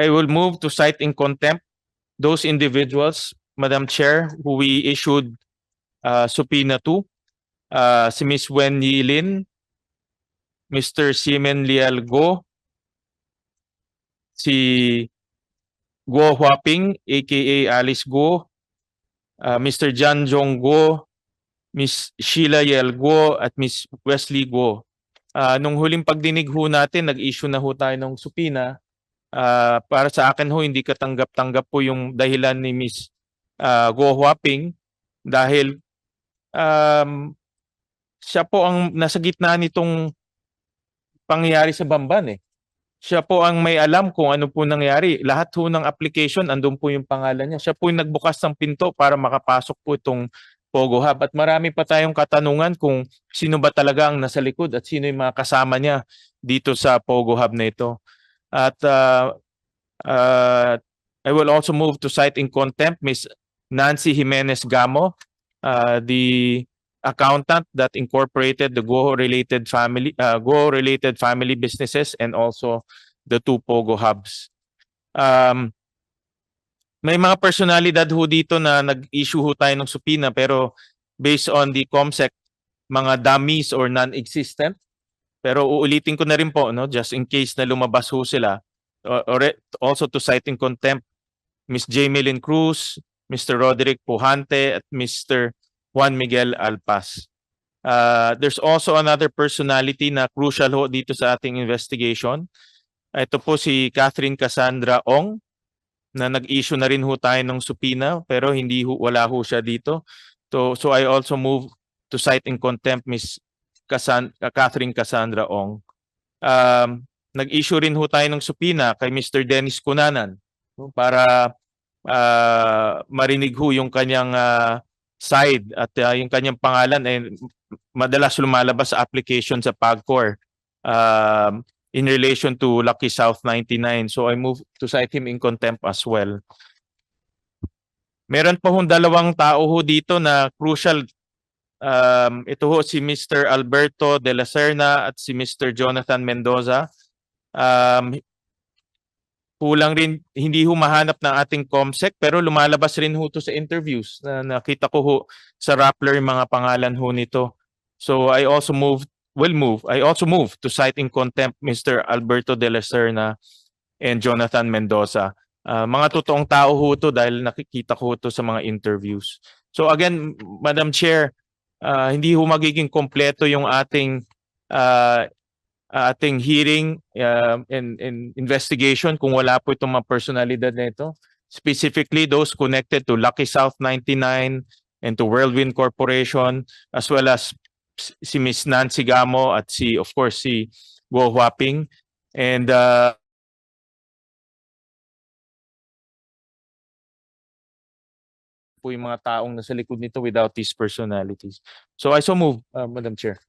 I will move to cite in contempt those individuals, Madam Chair, who we issued uh, subpoena to. Uh, si Ms. Wen Yilin, Mr. Simen Lial Go, si Guo Huaping, aka Alice Guo, uh, Mr. John Jong Guo, Miss Sheila Yel Guo, at Miss Wesley Guo. Ah, nung huling pagdinig ho natin, nag-issue na ho tayo ng supina. Ah, para sa akin ho, hindi katanggap-tanggap po yung dahilan ni Miss ah, Guo Huaping dahil um, siya po ang nasa gitna nitong pangyayari sa Bamban eh. Siya po ang may alam kung ano po nangyari. Lahat ho ng application, andun po yung pangalan niya. Siya po yung nagbukas ng pinto para makapasok po itong Pogo Hub. At marami pa tayong katanungan kung sino ba talaga ang nasa likod at sino yung mga kasama niya dito sa Pogo Hub na ito. At uh, uh, I will also move to cite in contempt Miss Nancy Jimenez Gamo, uh, the accountant that incorporated the Go-related family, uh, Go-related family businesses and also the two Pogo hubs. Um, may mga personalidad ho dito na nag-issue ho tayo ng supina pero based on the COMSEC, mga dummies or non-existent. Pero uulitin ko na rin po, no, just in case na lumabas ho sila. Or, or also to cite in contempt, Miss Jamie Lynn Cruz, Mr. Roderick Pujante, at Mr. Juan Miguel Alpas. Uh, there's also another personality na crucial ho dito sa ating investigation. Ito po si Catherine Cassandra Ong na nag-issue na rin ho tayo ng supina pero hindi ho, wala ho siya dito. So, so I also move to cite in contempt Miss Cassan Catherine Cassandra Ong. Um, nag-issue rin ho tayo ng supina kay Mr. Dennis Cunanan para uh, marinig ho yung kanyang uh, side at uh, yung kanyang pangalan ay madalas lumalabas sa application sa PAGCOR um, in relation to Lucky South 99. So I move to cite him in contempt as well. Meron po hong dalawang tao ho dito na crucial. Um, ito ho si Mr. Alberto de la Serna at si Mr. Jonathan Mendoza. Um, kulang rin, hindi ho mahanap ng ating COMSEC pero lumalabas rin ho to sa interviews na nakita ko ho sa Rappler yung mga pangalan ho nito. So I also move, will move, I also move to cite in contempt Mr. Alberto de la Serna and Jonathan Mendoza. Ah, mga totoong tao ho to dahil nakikita ko to sa mga interviews. So again, Madam Chair, ah, hindi ho magiging kompleto yung ating ah, ating hearing uh, and, and investigation kung wala po itong mga personalidad na ito. Specifically those connected to Lucky South 99 and to Whirlwind Corporation as well as si Miss Nancy Gamo at si of course si Guo Huaping and uh, po yung mga taong nasa likod nito without these personalities. So I so move, uh, Madam Chair. Thank